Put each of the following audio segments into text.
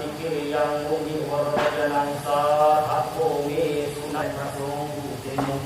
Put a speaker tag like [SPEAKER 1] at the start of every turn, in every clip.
[SPEAKER 1] ติกิริยังมุนิวรจนังสาธุโกเมสุนัยพระสงฆ์ผู้เป็นมง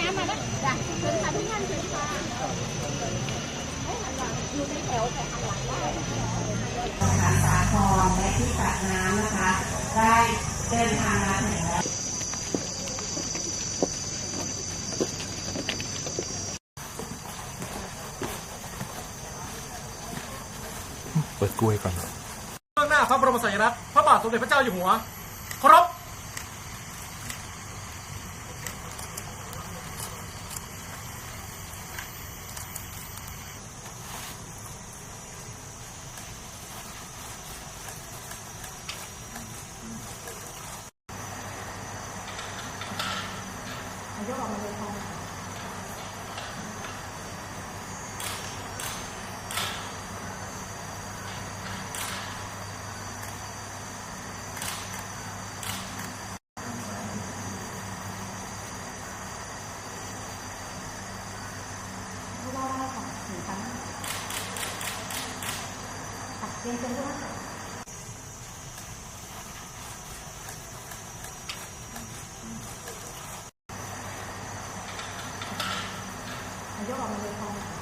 [SPEAKER 1] น้ำ
[SPEAKER 2] มา
[SPEAKER 3] แล้วจ้ะเชิญค่ะทุกท่านเชิญค่ะอยู่ในแถวแต่ข้างหลังได้
[SPEAKER 4] สาครและที่ตักน้ำนะคะ ได้เดินทางมาถึงแล้ว
[SPEAKER 2] เปิดกล้วยก่อน
[SPEAKER 5] เบื้องหน้าพระบรมสัญลักษณ์พระบาทสมเด็จพระเจ้าอยู่หัว ครพ
[SPEAKER 3] เพราะว่าได้ของถึงครั้งตัดเรียนเชิญด้วย Waktu.